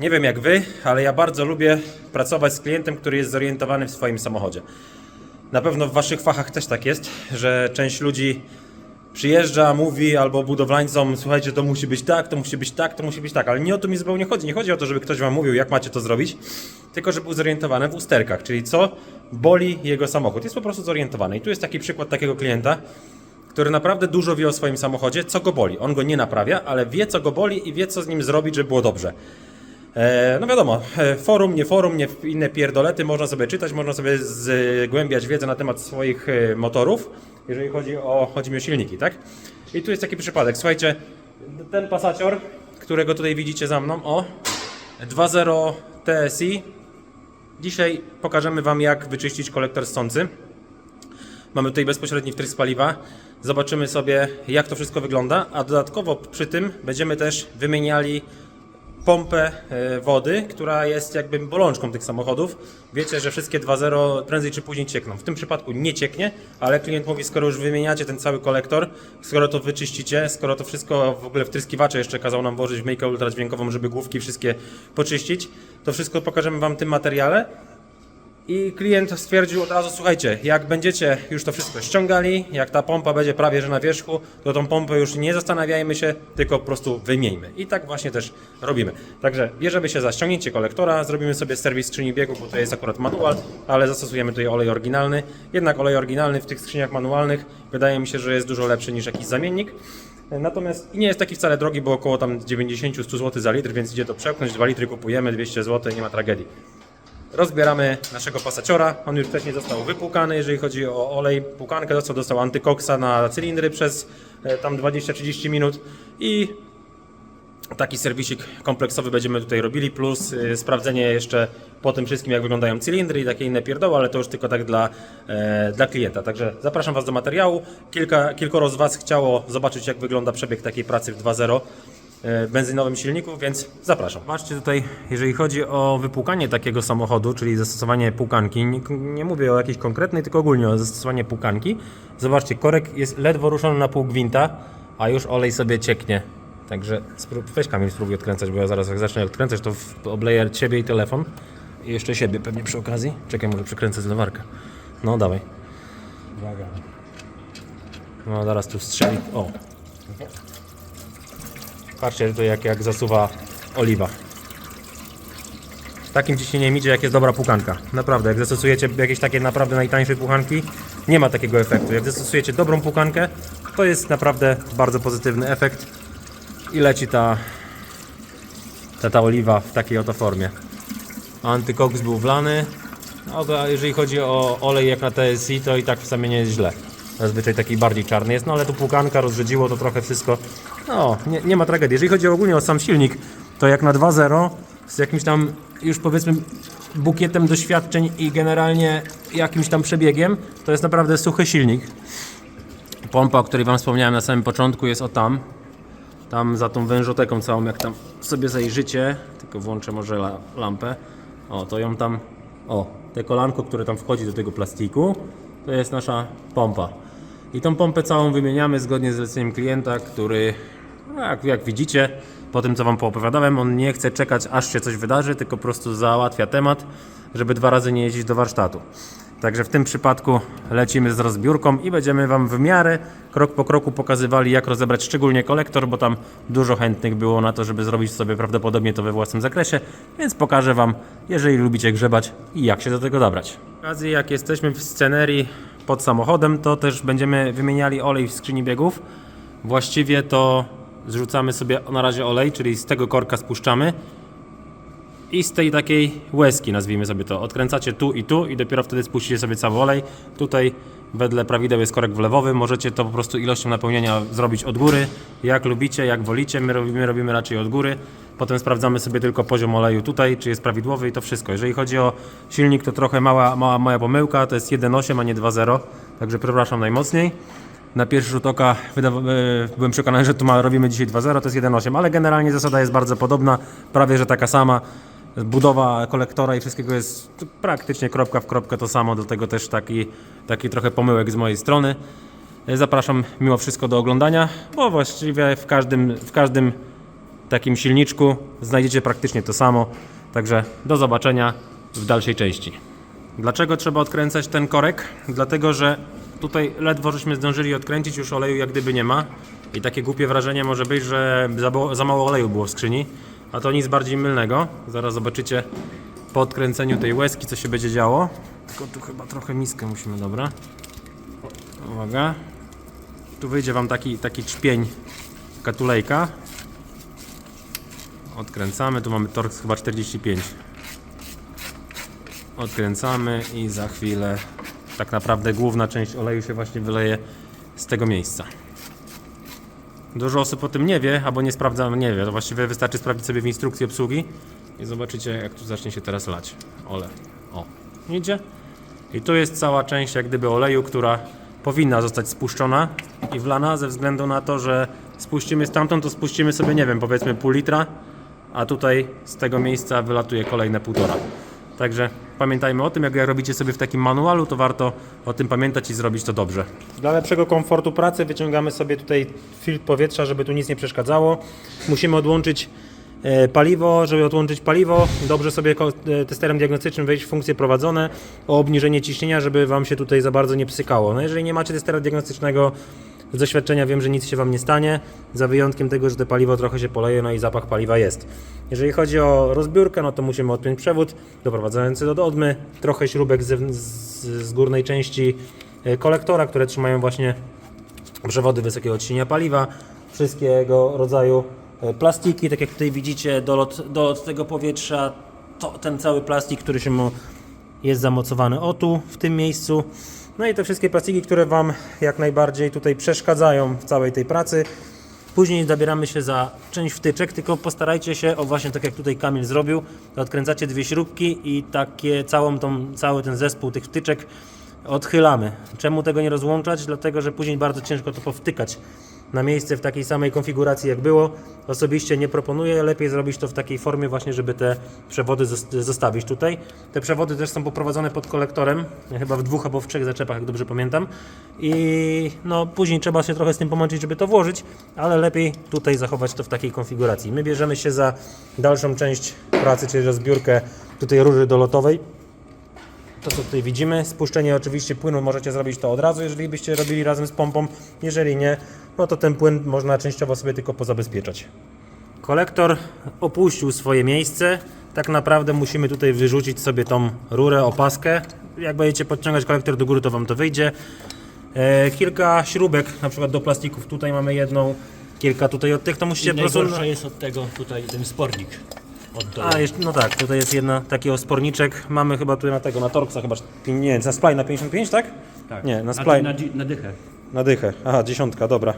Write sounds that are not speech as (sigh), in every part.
Nie wiem jak wy, ale ja bardzo lubię pracować z klientem, który jest zorientowany w swoim samochodzie. Na pewno w waszych fachach też tak jest, że część ludzi przyjeżdża, mówi albo budowlańcom, słuchajcie, to musi być tak, to musi być tak, to musi być tak, ale nie o to mi zupełnie chodzi. Nie chodzi o to, żeby ktoś wam mówił, jak macie to zrobić, tylko żeby był zorientowany w usterkach, czyli co boli jego samochód. Jest po prostu zorientowany. I tu jest taki przykład takiego klienta, który naprawdę dużo wie o swoim samochodzie, co go boli. On go nie naprawia, ale wie, co go boli i wie, co z nim zrobić, żeby było dobrze. E, no wiadomo, e, forum, nie forum, nie inne pierdolety, można sobie czytać, można sobie zgłębiać wiedzę na temat swoich e, motorów, jeżeli chodzi o, chodzi mi o silniki, tak? I tu jest taki przypadek, słuchajcie, ten pasacior, którego tutaj widzicie za mną, o, 2.0 TSI, dzisiaj pokażemy Wam jak wyczyścić kolektor ssący. Mamy tutaj bezpośredni wtrysk paliwa. Zobaczymy sobie, jak to wszystko wygląda, a dodatkowo przy tym będziemy też wymieniali pompę e, wody, która jest jakby bolączką tych samochodów. Wiecie, że wszystkie 2.0 prędzej czy później ciekną. W tym przypadku nie cieknie, ale klient mówi, skoro już wymieniacie ten cały kolektor, skoro to wyczyścicie, skoro to wszystko w ogóle wtryskiwacze jeszcze kazał nam włożyć w myjkę ultradźwiękową, żeby główki wszystkie poczyścić, to wszystko pokażemy Wam w tym materiale. I klient stwierdził od razu, słuchajcie, jak będziecie już to wszystko ściągali, jak ta pompa będzie prawie że na wierzchu, to tą pompę już nie zastanawiajmy się, tylko po prostu wymieńmy. I tak właśnie też robimy. Także bierzemy się za ściągnięcie kolektora, zrobimy sobie serwis skrzyni biegu, bo to jest akurat manual, ale zastosujemy tutaj olej oryginalny. Jednak olej oryginalny w tych skrzyniach manualnych wydaje mi się, że jest dużo lepszy niż jakiś zamiennik. Natomiast i nie jest taki wcale drogi, bo około tam 90-100 zł za litr, więc idzie to przełknąć, 2 litry kupujemy, 200 zł, nie ma tragedii. Rozbieramy naszego pasaciora. On już wcześniej został wypłukany, jeżeli chodzi o olej. Płukankę dostał, dostał antykoksa na cylindry przez e, tam 20-30 minut i taki serwisik kompleksowy będziemy tutaj robili, plus y, sprawdzenie jeszcze po tym wszystkim, jak wyglądają cylindry i takie inne pierdoły, ale to już tylko tak dla, e, dla klienta. Także zapraszam Was do materiału. Kilka, kilkoro z Was chciało zobaczyć, jak wygląda przebieg takiej pracy w 2.0 e, benzynowym silniku, więc zapraszam. Patrzcie tutaj, jeżeli chodzi o wypłukanie takiego samochodu, czyli zastosowanie płukanki, nie, nie mówię o jakiejś konkretnej, tylko ogólnie o zastosowanie płukanki. Zobaczcie, korek jest ledwo ruszony na pół gwinta, a już olej sobie cieknie. Także sprób, weź Kamil spróbuj odkręcać, bo ja zaraz jak zacznę odkręcać, to obleję Ciebie i telefon. I jeszcze siebie pewnie przy okazji. Czekaj, może przykręcę zlewarkę. No, dawaj. Uwaga. No, zaraz tu strzeli. O. Patrzcie to jak, jak zasuwa oliwa. Takim ciśnieniem idzie, jak jest dobra pukanka. Naprawdę, jak zastosujecie jakieś takie naprawdę najtańsze puchanki, nie ma takiego efektu. Jak zastosujecie dobrą pukankę, to jest naprawdę bardzo pozytywny efekt i leci ta, ta, ta oliwa w takiej oto formie. Antykoks był wlany. No to jeżeli chodzi o olej jak na TSI, to i tak w sumie nie jest źle. Zazwyczaj taki bardziej czarny jest, no ale tu płukanka rozrzedziło to trochę wszystko. No, nie, nie ma tragedii. Jeżeli chodzi ogólnie o sam silnik, to jak na 2.0 z jakimś tam już powiedzmy bukietem doświadczeń i generalnie jakimś tam przebiegiem, to jest naprawdę suchy silnik. Pompa, o której Wam wspomniałem na samym początku jest o tam. Tam za tą wężoteką całą, jak tam sobie zajrzycie, tylko włączę może la, lampę. O, to ją tam, o, te kolanko, które tam wchodzi do tego plastiku, to jest nasza pompa. I tą pompę całą wymieniamy zgodnie z zleceniem klienta, który, no jak, jak widzicie, po tym co Wam poopowiadałem, on nie chce czekać aż się coś wydarzy, tylko po prostu załatwia temat, żeby dwa razy nie jeździć do warsztatu. Także w tym przypadku lecimy z rozbiórką i będziemy Wam w miarę krok po kroku pokazywali, jak rozebrać szczególnie kolektor, bo tam dużo chętnych było na to, żeby zrobić sobie prawdopodobnie to we własnym zakresie, więc pokażę Wam, jeżeli lubicie grzebać i jak się do tego dobrać. W okazji, jak jesteśmy w scenerii pod samochodem, to też będziemy wymieniali olej w skrzyni biegów. Właściwie to zrzucamy sobie na razie olej, czyli z tego korka spuszczamy i z tej takiej łezki, nazwijmy sobie to. Odkręcacie tu i tu i dopiero wtedy spuścicie sobie cały olej. Tutaj wedle prawideł jest korek wlewowy, możecie to po prostu ilością napełnienia zrobić od góry, jak lubicie, jak wolicie. My robimy, robimy raczej od góry. Potem sprawdzamy sobie tylko poziom oleju tutaj, czy jest prawidłowy i to wszystko. Jeżeli chodzi o silnik, to trochę mała, mała moja pomyłka, to jest 1.8, a nie 2.0, także przepraszam najmocniej. Na pierwszy rzut oka e, byłem przekonany, że tu robimy dzisiaj 2.0, to jest 1.8, ale generalnie zasada jest bardzo podobna, prawie że taka sama. Budowa kolektora i wszystkiego jest praktycznie kropka w kropkę to samo, do tego też taki, taki trochę pomyłek z mojej strony. Zapraszam mimo wszystko do oglądania, bo właściwie w każdym, w każdym takim silniczku znajdziecie praktycznie to samo. Także do zobaczenia w dalszej części. Dlaczego trzeba odkręcać ten korek? Dlatego, że tutaj ledwo żeśmy zdążyli odkręcić, już oleju jak gdyby nie ma. I takie głupie wrażenie może być, że za, za mało oleju było w skrzyni. A to nic bardziej mylnego. Zaraz zobaczycie po odkręceniu tej łezki, co się będzie działo. Tylko tu chyba trochę miskę musimy, dobra. Uwaga. Tu wyjdzie Wam taki, taki czpień katulejka. Odkręcamy, tu mamy torx chyba 45. Odkręcamy i za chwilę tak naprawdę główna część oleju się właśnie wyleje z tego miejsca. Dużo osób o tym nie wie, albo nie sprawdza, nie wie. To właściwie wystarczy sprawdzić sobie w instrukcji obsługi i zobaczycie, jak tu zacznie się teraz lać. Ole. O, idzie. I tu jest cała część jak gdyby oleju, która powinna zostać spuszczona i wlana ze względu na to, że spuścimy stamtąd, to spuścimy sobie, nie wiem, powiedzmy pół litra, a tutaj z tego miejsca wylatuje kolejne półtora. Także pamiętajmy o tym, jak robicie sobie w takim manualu, to warto o tym pamiętać i zrobić to dobrze. Dla lepszego komfortu pracy wyciągamy sobie tutaj filtr powietrza, żeby tu nic nie przeszkadzało. Musimy odłączyć e, paliwo, żeby odłączyć paliwo, dobrze sobie e, testerem diagnostycznym wejść w funkcje prowadzone o obniżenie ciśnienia, żeby Wam się tutaj za bardzo nie psykało. No jeżeli nie macie testera diagnostycznego, z doświadczenia wiem, że nic się Wam nie stanie, za wyjątkiem tego, że to paliwo trochę się poleje, no i zapach paliwa jest. Jeżeli chodzi o rozbiórkę, no to musimy odpiąć przewód doprowadzający do odmy, trochę śrubek z, z, z górnej części e, kolektora, które trzymają właśnie przewody wysokiego ciśnienia paliwa, wszystkiego rodzaju e, plastiki, tak jak tutaj widzicie, dolot, dolot tego powietrza, to, ten cały plastik, który się jest zamocowany o tu, w tym miejscu. No i te wszystkie plastiki, które Wam jak najbardziej tutaj przeszkadzają w całej tej pracy. Później zabieramy się za część wtyczek, tylko postarajcie się, o właśnie tak jak tutaj Kamil zrobił, odkręcacie dwie śrubki i takie całą tą, cały ten zespół tych wtyczek odchylamy. Czemu tego nie rozłączać? Dlatego, że później bardzo ciężko to powtykać na miejsce w takiej samej konfiguracji jak było. Osobiście nie proponuję, lepiej zrobić to w takiej formie właśnie, żeby te przewody zos- zostawić tutaj. Te przewody też są poprowadzone pod kolektorem, chyba w dwóch albo w trzech zaczepach, jak dobrze pamiętam. I no później trzeba się trochę z tym pomęczyć, żeby to włożyć, ale lepiej tutaj zachować to w takiej konfiguracji. My bierzemy się za dalszą część pracy, czyli rozbiórkę tutaj rury dolotowej. To co tutaj widzimy, spuszczenie oczywiście płynu możecie zrobić to od razu, jeżeli byście robili razem z pompą. Jeżeli nie, no to ten płyn można częściowo sobie tylko pozabezpieczać. Kolektor opuścił swoje miejsce. Tak naprawdę musimy tutaj wyrzucić sobie tą rurę, opaskę. Jak będziecie podciągać kolektor do góry, to Wam to wyjdzie. E, kilka śrubek, na przykład do plastików. Tutaj mamy jedną, kilka tutaj od tych, to musicie I po prostu... jest od tego tutaj ten spornik. A, jeszcze, no tak, tutaj jest jedna taki osporniczek. Mamy chyba tutaj na tego, na Torxa chyba, nie na Spline na 55, tak? tak. Nie, na tu na, dzi- na dychę. Na dychę. Aha, dziesiątka, dobra.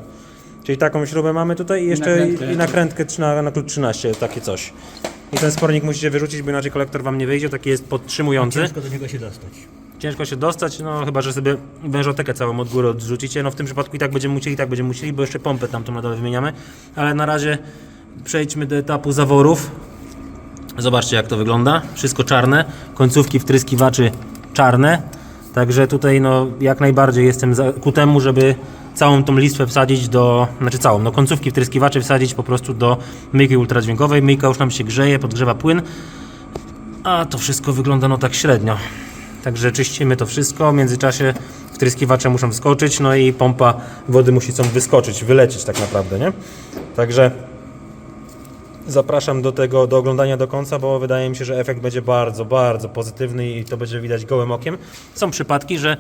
Czyli taką śrubę mamy tutaj i jeszcze nakrętkę. i nakrętkę na, na klucz 13, takie coś. I ten spornik musicie wyrzucić, bo inaczej kolektor wam nie wyjdzie, taki jest podtrzymujący. Ciężko do niego się dostać. Ciężko się dostać, no chyba, że sobie wężotekę całą od góry odrzucicie. No w tym przypadku i tak będziemy musieli, i tak będziemy musieli, bo jeszcze pompę tamtą na dole wymieniamy. Ale na razie przejdźmy do etapu zaworów. Zobaczcie jak to wygląda. Wszystko czarne. Końcówki wtryskiwaczy czarne. Także tutaj no jak najbardziej jestem za, ku temu, żeby całą tą listwę wsadzić do, znaczy całą, no końcówki wtryskiwaczy wsadzić po prostu do myjki ultradźwiękowej. Myjka już nam się grzeje, podgrzewa płyn. A to wszystko wygląda no tak średnio. Także czyścimy to wszystko. W międzyczasie wtryskiwacze muszą wskoczyć, no i pompa wody musi stąd wyskoczyć, wylecieć tak naprawdę, nie? Także zapraszam do tego, do oglądania do końca, bo wydaje mi się, że efekt będzie bardzo, bardzo pozytywny i to będzie widać gołym okiem. Są przypadki, że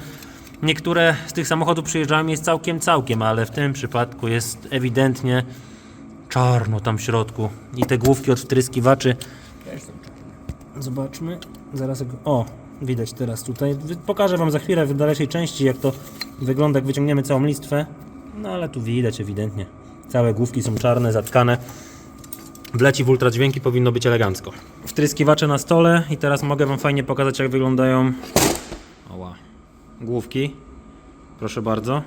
niektóre z tych samochodów przyjeżdżają jest całkiem, całkiem, ale w tym przypadku jest ewidentnie czarno tam w środku i te główki od wtryskiwaczy Zobaczmy. Zaraz. O, widać teraz tutaj. Pokażę Wam za chwilę w dalszej części, jak to wygląda, jak wyciągniemy całą listwę. No ale tu widać ewidentnie. Całe główki są czarne, zatkane. Wleci w ultradźwięki powinno być elegancko. Wtryskiwacze na stole i teraz mogę Wam fajnie pokazać, jak wyglądają Oła. główki. Proszę bardzo.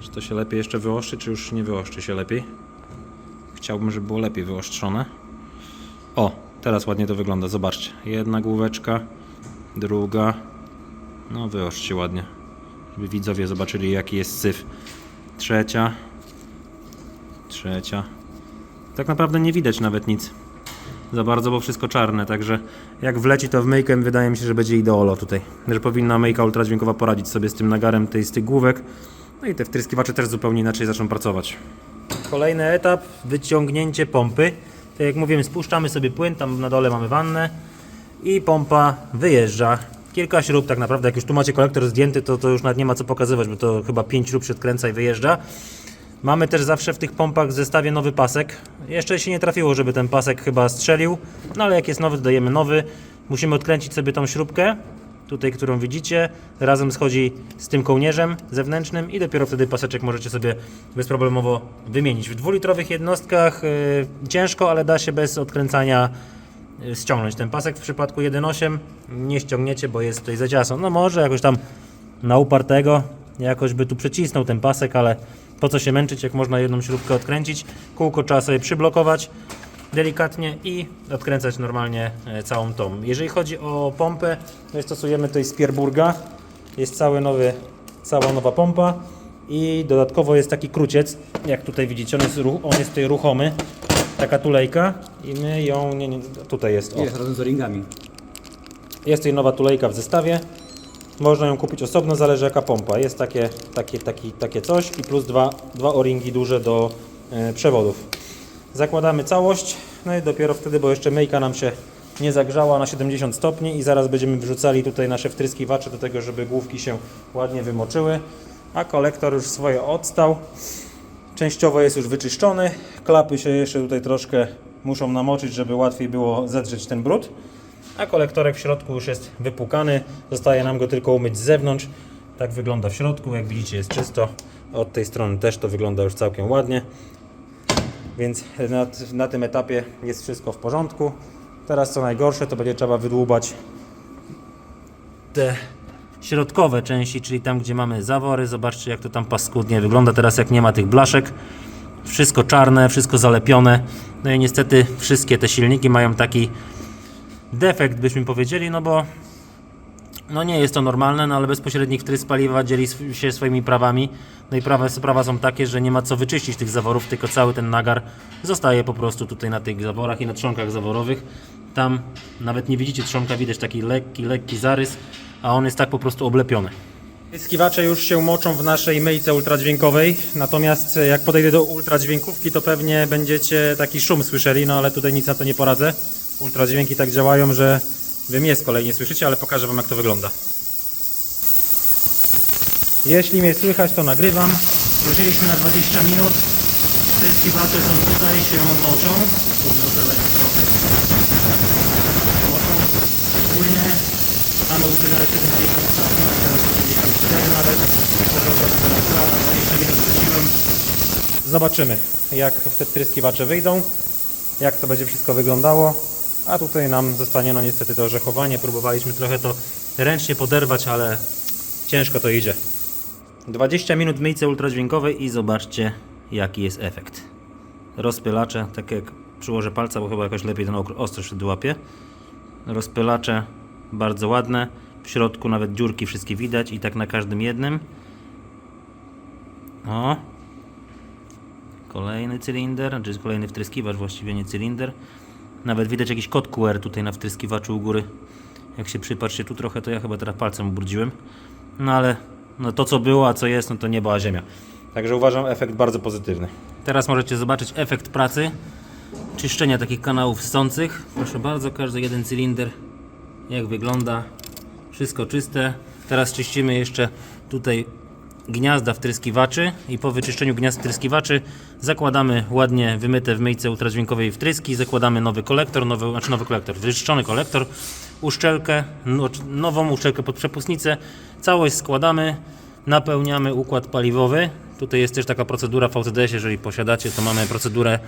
Czy to się lepiej jeszcze wyostrzy, czy już nie wyostrzy się lepiej? Chciałbym, żeby było lepiej wyostrzone. O, teraz ładnie to wygląda, zobaczcie. Jedna główeczka, druga. No wyoszczcie ładnie, żeby widzowie zobaczyli jaki jest syf. Trzecia, trzecia. Tak naprawdę nie widać nawet nic za bardzo, bo wszystko czarne, także jak wleci to w myjkę, wydaje mi się, że będzie ideolo tutaj, że powinna myjka ultradźwiękowa poradzić sobie z tym nagarem tej, z tych główek, no i te wtryskiwacze też zupełnie inaczej zaczną pracować. Kolejny etap, wyciągnięcie pompy. Tak jak mówiłem, spuszczamy sobie płyn, tam na dole mamy wannę i pompa wyjeżdża. Kilka śrub tak naprawdę, jak już tu macie kolektor zdjęty, to, to już nawet nie ma co pokazywać, bo to chyba 5 śrub się odkręca i wyjeżdża. Mamy też zawsze w tych pompach w zestawie nowy pasek. Jeszcze się nie trafiło, żeby ten pasek chyba strzelił, no ale jak jest nowy, dodajemy nowy. Musimy odkręcić sobie tą śrubkę, tutaj którą widzicie, razem schodzi z tym kołnierzem zewnętrznym i dopiero wtedy paseczek możecie sobie bezproblemowo wymienić. W dwulitrowych jednostkach yy, ciężko, ale da się bez odkręcania yy, ściągnąć ten pasek. W przypadku 1.8 nie ściągniecie, bo jest tutaj za ciasno. No może jakoś tam na upartego jakoś by tu przycisnął ten pasek, ale po co się męczyć, jak można jedną śrubkę odkręcić. Kółko trzeba sobie przyblokować delikatnie i odkręcać normalnie e, całą tą. Jeżeli chodzi o pompę, to stosujemy tutaj Spierburga. Jest cały nowy, cała nowa pompa i dodatkowo jest taki kruciec, jak tutaj widzicie, on jest, on jest tutaj ruchomy. Taka tulejka i my ją, nie, nie, tutaj jest, o. Jest razem z ringami. Jest tutaj nowa tulejka w zestawie. Można ją kupić osobno, zależy jaka pompa. Jest takie, takie, taki, takie coś i plus dwa, dwa o-ringi duże do e, przewodów. Zakładamy całość, no i dopiero wtedy, bo jeszcze myjka nam się nie zagrzała na 70 stopni i zaraz będziemy wrzucali tutaj nasze wtryskiwacze do tego, żeby główki się ładnie wymoczyły, a kolektor już swoje odstał. Częściowo jest już wyczyszczony. Klapy się jeszcze tutaj troszkę muszą namoczyć, żeby łatwiej było zedrzeć ten brud. A kolektorek w środku już jest wypłukany. Zostaje nam go tylko umyć z zewnątrz. Tak wygląda w środku. Jak widzicie jest czysto. Od tej strony też to wygląda już całkiem ładnie. Więc na, na tym etapie jest wszystko w porządku. Teraz co najgorsze to będzie trzeba wydłubać te środkowe części, czyli tam gdzie mamy zawory. Zobaczcie jak to tam paskudnie wygląda teraz jak nie ma tych blaszek. Wszystko czarne, wszystko zalepione. No i niestety wszystkie te silniki mają taki defekt byśmy powiedzieli, no bo no nie jest to normalne, no ale bezpośrednik wtrysk paliwa dzieli się swoimi prawami. No i prawa, prawa są takie, że nie ma co wyczyścić tych zaworów, tylko cały ten nagar zostaje po prostu tutaj na tych zaworach i na trzonkach zaworowych. Tam nawet nie widzicie trzonka, widać taki lekki, lekki zarys, a on jest tak po prostu oblepiony. Skiwacze już się moczą w naszej myjce ultradźwiękowej, natomiast jak podejdę do ultradźwiękówki, to pewnie będziecie taki szum słyszeli, no ale tutaj nic na to nie poradzę. Ultradźwięki tak działają, że wy mnie z kolei nie słyszycie, ale pokażę wam jak to wygląda. Jeśli mnie słychać, to nagrywam. Wróciliśmy na 20 minut. Te skiwacze są tutaj, się moczą. Płynie. Mamy ustawione 70 stopni, a teraz 84 nawet. Zarządzam teraz na 20 minut wróciłem. Zobaczymy, jak te tryskiwacze wyjdą, jak to będzie wszystko wyglądało. A tutaj nam zostanie no niestety to orzechowanie. Próbowaliśmy trochę to ręcznie poderwać, ale ciężko to idzie. 20 minut w myjce ultradźwiękowej i zobaczcie jaki jest efekt. Rozpylacze, tak jak przyłożę palca, bo chyba jakoś lepiej ten ostrość wtedy łapie. Rozpylacze bardzo ładne. W środku nawet dziurki wszystkie widać i tak na każdym jednym. O. Kolejny cylinder, czy kolejny wtryskiwacz, właściwie nie cylinder. Nawet widać jakiś kod QR tutaj na wtryskiwaczu u góry. Jak się przypatrzcie tu trochę, to ja chyba teraz palcem ubrudziłem. No ale no to co było, a co jest, no to nie była ziemia. Także uważam efekt bardzo pozytywny. Teraz możecie zobaczyć efekt pracy czyszczenia takich kanałów ssących. Proszę bardzo, każdy jeden cylinder jak wygląda. Wszystko czyste. Teraz czyścimy jeszcze tutaj gniazda wtryskiwaczy i po wyczyszczeniu gniazd wtryskiwaczy zakładamy ładnie wymyte w myjce ultradźwiękowej wtryski, zakładamy nowy kolektor, nowy, znaczy nowy kolektor, wyczyszczony kolektor, uszczelkę, no, nową uszczelkę pod przepustnicę, całość składamy, napełniamy układ paliwowy. Tutaj jest też taka procedura w jeżeli posiadacie, to mamy procedurę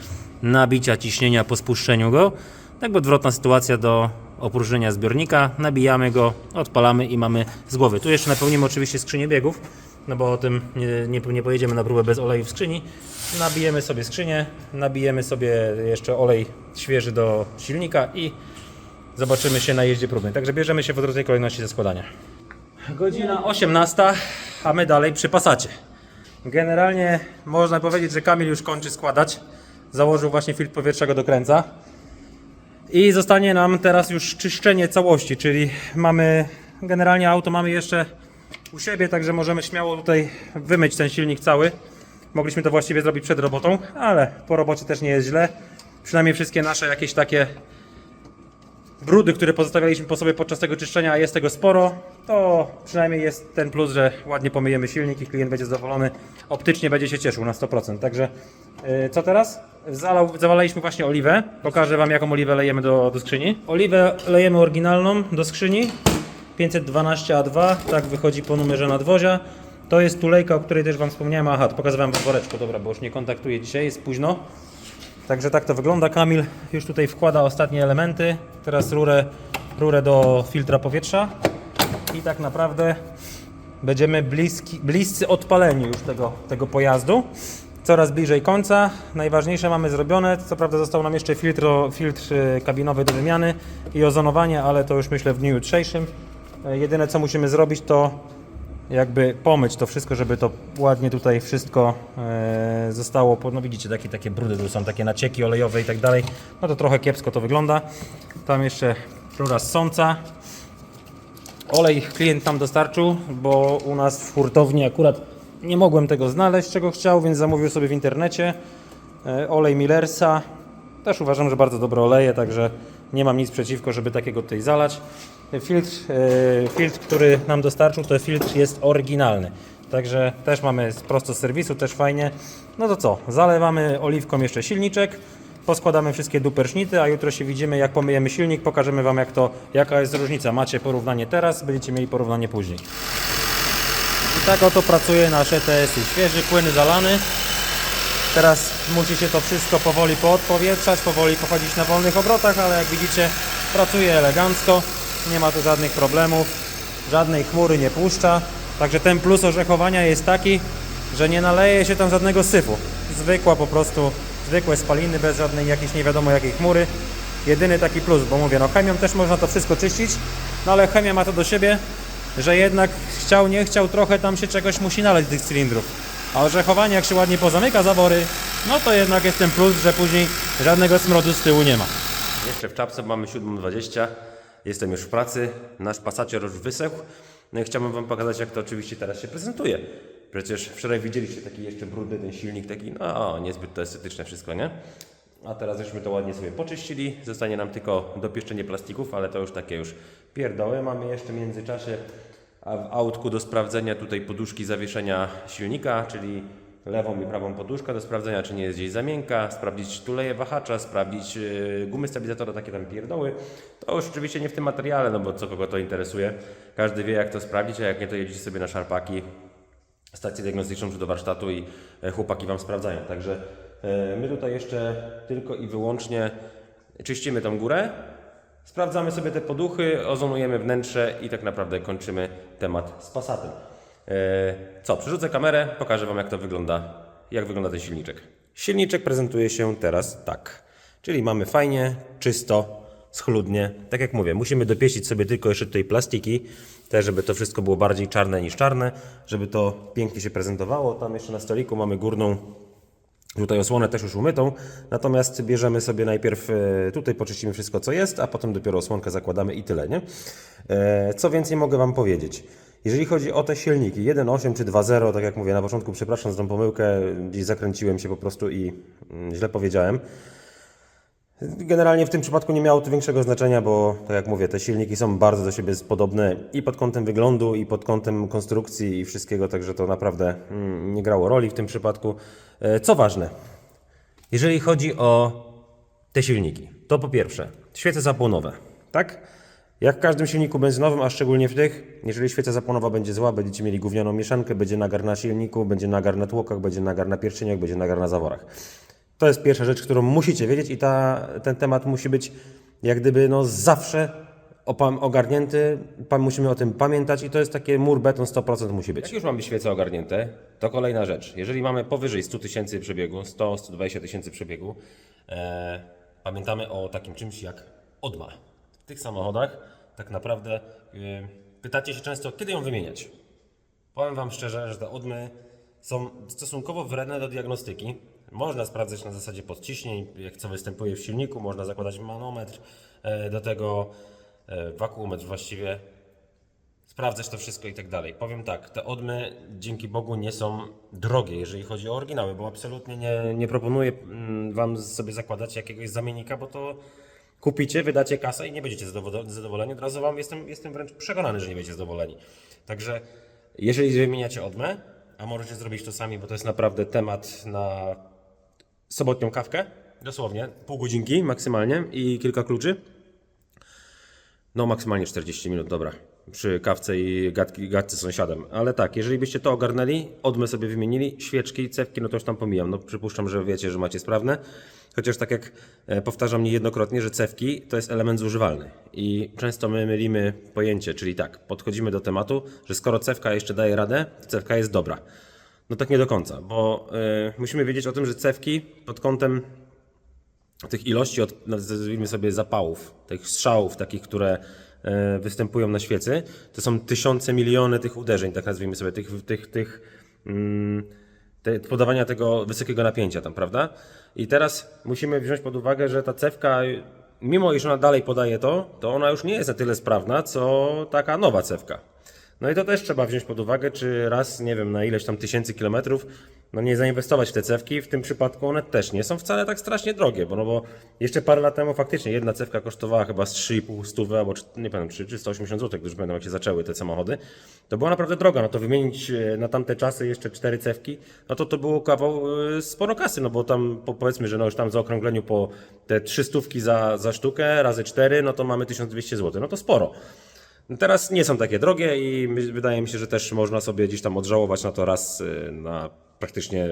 nabicia ciśnienia po spuszczeniu go. Tak odwrotna sytuacja do opróżnienia zbiornika. Nabijamy go, odpalamy i mamy z głowy. Tu jeszcze napełnimy oczywiście skrzynię biegów, no bo o tym nie, nie, nie pojedziemy na próbę bez oleju w skrzyni. Nabijemy sobie skrzynię, nabijemy sobie jeszcze olej świeży do silnika i zobaczymy się na jeździe próbnej. Także bierzemy się w odwrotnej kolejności ze składania. Godzina 18, a my dalej przy pasacie. Generalnie można powiedzieć, że Kamil już kończy składać, założył właśnie filtr powietrza go dokręca. I zostanie nam teraz już czyszczenie całości, czyli mamy generalnie auto mamy jeszcze u siebie, także możemy śmiało tutaj wymyć ten silnik cały. Mogliśmy to właściwie zrobić przed robotą, ale po robocie też nie jest źle. Przynajmniej wszystkie nasze jakieś takie brudy, które pozostawialiśmy po sobie podczas tego czyszczenia, a jest tego sporo, to przynajmniej jest ten plus, że ładnie pomyjemy silnik i klient będzie zadowolony. Optycznie będzie się cieszył na 100%. Także yy, co teraz? Zalał, zawalaliśmy właśnie oliwę. Pokażę Wam jaką oliwę lejemy do, do skrzyni. Oliwę lejemy oryginalną do skrzyni. 512A2, tak wychodzi po numerze nadwozia. To jest tulejka, o której też Wam wspomniałem. Aha, pokazywałem w woreczku, dobra, bo już nie kontaktuję dzisiaj, jest późno. Także tak to wygląda. Kamil już tutaj wkłada ostatnie elementy. Teraz rurę, rurę do filtra powietrza. I tak naprawdę będziemy bliski, bliscy odpaleniu już tego, tego pojazdu. Coraz bliżej końca. Najważniejsze mamy zrobione. Co prawda został nam jeszcze filtr, filtr y, kabinowy do wymiany i ozonowanie, ale to już myślę w dniu jutrzejszym. E, Jedyne co musimy zrobić to jakby pomyć to wszystko, żeby to ładnie tutaj wszystko e, zostało, no widzicie takie, takie brudy, tu są takie nacieki olejowe i tak dalej, no to trochę kiepsko to wygląda. Tam jeszcze rura ssąca. Olej klient tam dostarczył, bo u nas w hurtowni akurat nie mogłem tego znaleźć, czego chciał, więc zamówił sobie w internecie. E, Olej Millersa. Też uważam, że bardzo dobre oleje, także nie mam nic przeciwko, żeby takiego tutaj zalać. Filtr, e, filtr, który nam dostarczył, to filtr jest oryginalny. Także też mamy prosto z serwisu, też fajnie. No to co, zalewamy oliwką jeszcze silniczek, poskładamy wszystkie dupersznity, a jutro się widzimy jak pomyjemy silnik, pokażemy Wam jak to, jaka jest różnica. Macie porównanie teraz, będziecie mieli porównanie później. I tak oto pracuje nasz ETS. Świeży płyn zalany. Teraz musi się to wszystko powoli poodpowietrzać, powoli pochodzić na wolnych obrotach, ale jak widzicie pracuje elegancko, nie ma tu żadnych problemów, żadnej chmury nie puszcza. Także ten plus orzechowania jest taki, że nie naleje się tam żadnego syfu. Zwykła po prostu, zwykłe spaliny bez żadnej jakiejś nie wiadomo jakiej chmury. Jedyny taki plus, bo mówię, no chemią też można to wszystko czyścić, no ale chemia ma to do siebie, że jednak chciał, nie chciał, trochę tam się czegoś musi nalać z tych cylindrów. A orzechowanie, jak się ładnie pozamyka zawory, no to jednak jest ten plus, że później żadnego smrodu z tyłu nie ma. Jeszcze w czapce mamy 7.20. Jestem już w pracy. Nasz pasacier już wysechł. No i chciałbym Wam pokazać, jak to oczywiście teraz się prezentuje. Przecież wczoraj widzieliście taki jeszcze brudny ten silnik, taki no niezbyt to estetyczne wszystko, nie? A teraz żeśmy to ładnie sobie poczyścili. Zostanie nam tylko dopieszczenie plastików, ale to już takie już pierdoły. Mamy jeszcze w międzyczasie w autku do sprawdzenia tutaj poduszki zawieszenia silnika, czyli lewą i prawą poduszkę do sprawdzenia, czy nie jest gdzieś za miękka, sprawdzić tuleje wahacza, sprawdzić yy, gumy stabilizatora, takie tam pierdoły. To już oczywiście nie w tym materiale, no bo co kogo to interesuje. Każdy wie jak to sprawdzić, a jak nie to jedziecie sobie na szarpaki, stację diagnostyczną czy do warsztatu i e, chłopaki Wam sprawdzają. Także e, my tutaj jeszcze tylko i wyłącznie czyścimy tą górę, sprawdzamy sobie te poduchy, ozonujemy wnętrze i tak naprawdę kończymy temat z Passatem. E, Co, przerzucę kamerę, pokażę Wam jak to wygląda, jak wygląda ten silniczek. Silniczek prezentuje się teraz tak. Czyli mamy fajnie, czysto, schludnie. Tak jak mówię, musimy dopieścić sobie tylko jeszcze tutaj plastiki, też żeby to wszystko było bardziej czarne niż czarne, żeby to pięknie się prezentowało. Tam jeszcze na stoliku mamy górną Tutaj osłonę też już umytą, natomiast bierzemy sobie najpierw, e, tutaj poczyścimy wszystko co jest, a potem dopiero osłonkę zakładamy i tyle, nie? E, Co więcej mogę Wam powiedzieć? Jeżeli chodzi o te silniki 1.8 czy 2.0, tak jak mówię na początku, przepraszam za tą pomyłkę, gdzieś zakręciłem się po prostu i mm, źle powiedziałem. Generalnie w tym przypadku nie miało to większego znaczenia, bo tak jak mówię, te silniki są bardzo do siebie podobne i pod kątem wyglądu, i pod kątem konstrukcji i wszystkiego, także to naprawdę mm, nie grało roli w tym przypadku. E, Co ważne, jeżeli chodzi o te silniki, to po pierwsze, świece zapłonowe, tak? Jak w każdym silniku benzynowym, a szczególnie w tych, jeżeli świeca zapłonowa będzie zła, będziecie mieli gównianą mieszankę, będzie nagar na silniku, będzie nagar na tłokach, będzie nagar na pierścieniach, będzie nagar na zaworach. To jest pierwsza rzecz, którą musicie wiedzieć i ta, ten temat musi być jak gdyby no zawsze ogarnięty, musimy o tym pamiętać i to jest takie mur beton 100% musi być. Jak już mamy świece ogarnięte, to kolejna rzecz. Jeżeli mamy powyżej 100 tysięcy przebiegu, 100-120 tysięcy przebiegu, e, pamiętamy o takim czymś jak odma. W tych samochodach tak naprawdę e, pytacie się często, kiedy ją wymieniać. Powiem Wam szczerze, że te odmy są stosunkowo wredne do diagnostyki, Można sprawdzać na zasadzie podciśnień, jak co występuje w silniku, można zakładać manometr, e, do tego e, wakuometr właściwie, sprawdzać to wszystko i tak dalej. Powiem tak, te odmy dzięki Bogu nie są drogie, jeżeli chodzi o oryginały, bo absolutnie nie, nie proponuję mm, Wam sobie zakładać jakiegoś zamiennika, bo to kupicie, wydacie kasę i nie będziecie zadowo- zadowoleni. Od razu Wam jestem, jestem wręcz przekonany, że nie będziecie zadowoleni. Także jeżeli wymieniacie odmę, a możecie zrobić to sami, bo to jest naprawdę temat na sobotnią kawkę, dosłownie, pół godzinki maksymalnie i kilka kluczy. No maksymalnie 40 minut, dobra. Przy kawce i gadki, gadce z sąsiadem. Ale tak, jeżeli byście to ogarnęli, odmy sobie wymienili, świeczki, cewki, no to już tam pomijam. No przypuszczam, że wiecie, że macie sprawne. Chociaż tak jak e, powtarzam niejednokrotnie, że cewki to jest element zużywalny. I często my mylimy pojęcie, czyli tak, podchodzimy do tematu, że skoro cewka jeszcze daje radę, to cewka jest dobra. No tak nie do końca, bo e, musimy wiedzieć o tym, że cewki pod kątem tych ilości, od, nazwijmy sobie zapałów, tych strzałów takich, które e, występują na świecy, to są tysiące, miliony tych uderzeń, tak nazwijmy sobie, tych, tych, tych mm, te, podawania tego wysokiego napięcia tam, prawda? I teraz musimy wziąć pod uwagę, że ta cewka, mimo iż ona dalej podaje to, to ona już nie jest na tyle sprawna, co taka nowa cewka. No i to też trzeba wziąć pod uwagę, czy raz, nie wiem, na ileś tam tysięcy kilometrów, no nie zainwestować w te cewki. W tym przypadku one też nie są wcale tak strasznie drogie, bo, no bo jeszcze parę lat temu faktycznie jedna cewka kosztowała chyba z 3,5 stówy, albo nie pamiętam, 3 czy 180 zł, już pamiętam jak się zaczęły te samochody. To była naprawdę droga, no to wymienić e, na tamte czasy jeszcze cztery cewki, no to to było kawał e, sporo kasy, no bo tam po, powiedzmy, że no już tam w zaokrągleniu po te trzy stówki za, za sztukę razy cztery, no to mamy 1200 zł, no to sporo. Teraz nie są takie drogie i wydaje mi się, że też można sobie gdzieś tam odżałować na to raz y, na praktycznie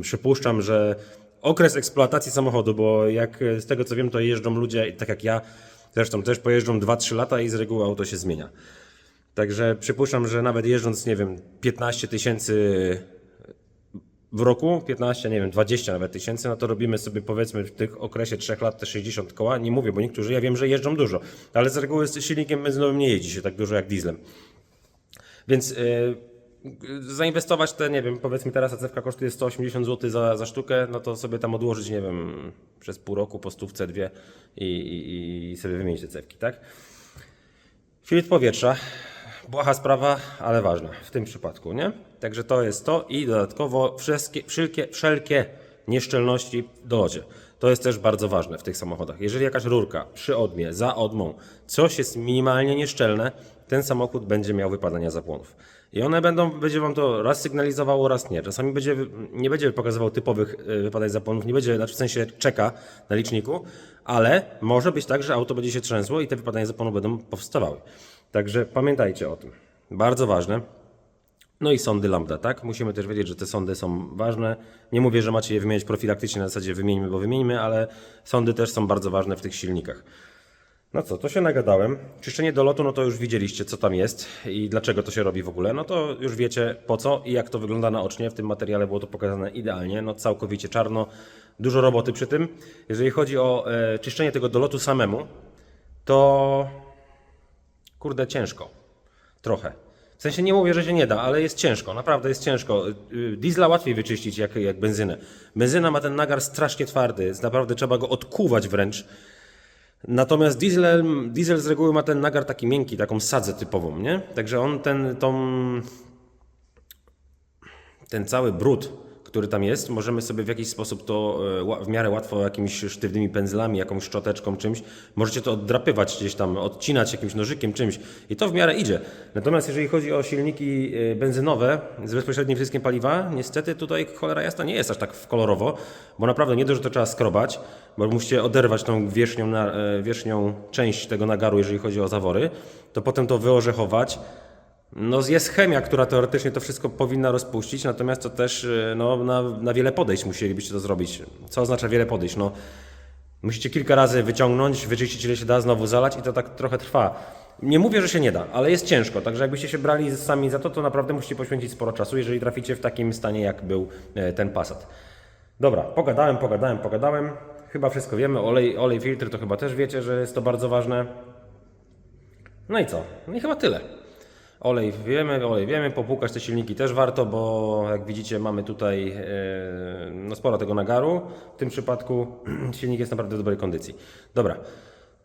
przypuszczam, że okres eksploatacji samochodu, bo jak y, z tego co wiem, to jeżdżą ludzie, tak jak ja, zresztą też pojeżdżą 2-3 lata i z reguły auto się zmienia. Także przypuszczam, że nawet jeżdżąc, nie wiem, 15 tysięcy w roku, 15, nie wiem, 20 nawet tysięcy, no to robimy sobie powiedzmy w tych okresie 3 lat te 60 koła. Nie mówię, bo niektórzy, ja wiem, że jeżdżą dużo, ale z reguły z silnikiem benzynowym nie jeździ się tak dużo jak dieslem. Więc yy, zainwestować te, nie wiem, powiedzmy teraz ACewka kosztuje 180 zł za, za sztukę, no to sobie tam odłożyć, nie wiem, przez pół roku po stówce dwie i, i, i sobie wymienić te cewki, tak? Filtr powietrza. Błaha sprawa, ale ważna w tym przypadku, nie? Także to jest to i dodatkowo wszystkie, wszelkie, wszelkie nieszczelności w dolocie. To jest też bardzo ważne w tych samochodach. Jeżeli jakaś rurka przy odmie, za odmą, coś jest minimalnie nieszczelne, ten samochód będzie miał wypadania zapłonów. I one będą, będzie Wam to raz sygnalizowało, raz nie. Czasami będzie, nie będzie pokazywał typowych y, wypadań zapłonów, nie będzie, znaczy w sensie czeka na liczniku, ale może być tak, że auto będzie się trzęsło i te wypadania zapłonów będą powstawały. Także pamiętajcie o tym. Bardzo ważne. No i sądy lambda, tak? Musimy też wiedzieć, że te sądy są ważne. Nie mówię, że macie je wymieniać profilaktycznie na zasadzie wymieńmy, bo wymieńmy, ale sądy też są bardzo ważne w tych silnikach. No co, to się nagadałem. Czyszczenie dolotu, no to już widzieliście, co tam jest i dlaczego to się robi w ogóle. No to już wiecie po co i jak to wygląda naocznie. W tym materiale było to pokazane idealnie, no całkowicie czarno. Dużo roboty przy tym. Jeżeli chodzi o e, czyszczenie tego dolotu samemu, to kurde ciężko. Trochę. W sensie nie mówię, że się nie da, ale jest ciężko, naprawdę jest ciężko. Y, Diesla łatwiej wyczyścić jak, jak benzynę. Benzyna ma ten nagar strasznie twardy, naprawdę trzeba go odkuwać wręcz. Natomiast diesel, diesel z reguły ma ten nagar taki miękki, taką sadzę typową, nie? Także on ten, tą, ten cały brud, który tam jest, możemy sobie w jakiś sposób to e, w miarę łatwo jakimiś sztywnymi pędzlami, jakąś szczoteczką, czymś, możecie to oddrapywać gdzieś tam, odcinać jakimś nożykiem, czymś i to w miarę idzie. Natomiast jeżeli chodzi o silniki e, benzynowe z bezpośrednim wzyskiem paliwa, niestety tutaj cholera jasna nie jest aż tak kolorowo, bo naprawdę nie dość, że to trzeba skrobać, bo musicie oderwać tą wierzchnią, e, wierzchnią część tego nagaru, jeżeli chodzi o zawory, to potem to wyorzechować, no jest chemia, która teoretycznie to wszystko powinna rozpuścić, natomiast to też y, no, na, na wiele podejść musielibyście to zrobić. Co oznacza wiele podejść? No, musicie kilka razy wyciągnąć, wyczyścić ile się da, znowu zalać i to tak trochę trwa. Nie mówię, że się nie da, ale jest ciężko, także jakbyście się brali sami za to, to naprawdę musicie poświęcić sporo czasu, jeżeli traficie w takim stanie, jak był e, ten Passat. Dobra, pogadałem, pogadałem, pogadałem. Chyba wszystko wiemy. Olej, olej filtr to chyba też wiecie, że jest to bardzo ważne. No i co? No i chyba tyle. Olej wiemy, olej wiemy, popłukać te silniki też warto, bo jak widzicie mamy tutaj e, no sporo tego nagaru. W tym przypadku (clears throat) silnik jest naprawdę w dobrej kondycji. Dobra,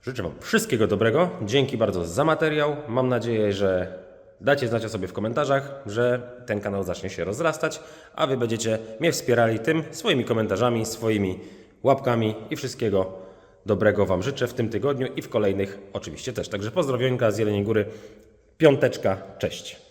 życzę Wam wszystkiego dobrego. Dzięki bardzo za materiał. Mam nadzieję, że dacie znać o sobie w komentarzach, że ten kanał zacznie się rozrastać, a Wy będziecie mnie wspierali tym swoimi komentarzami, swoimi łapkami i wszystkiego dobrego Wam życzę w tym tygodniu i w kolejnych oczywiście też. Także pozdrowionka z Jeleniej Góry. Piąteczka, cześć.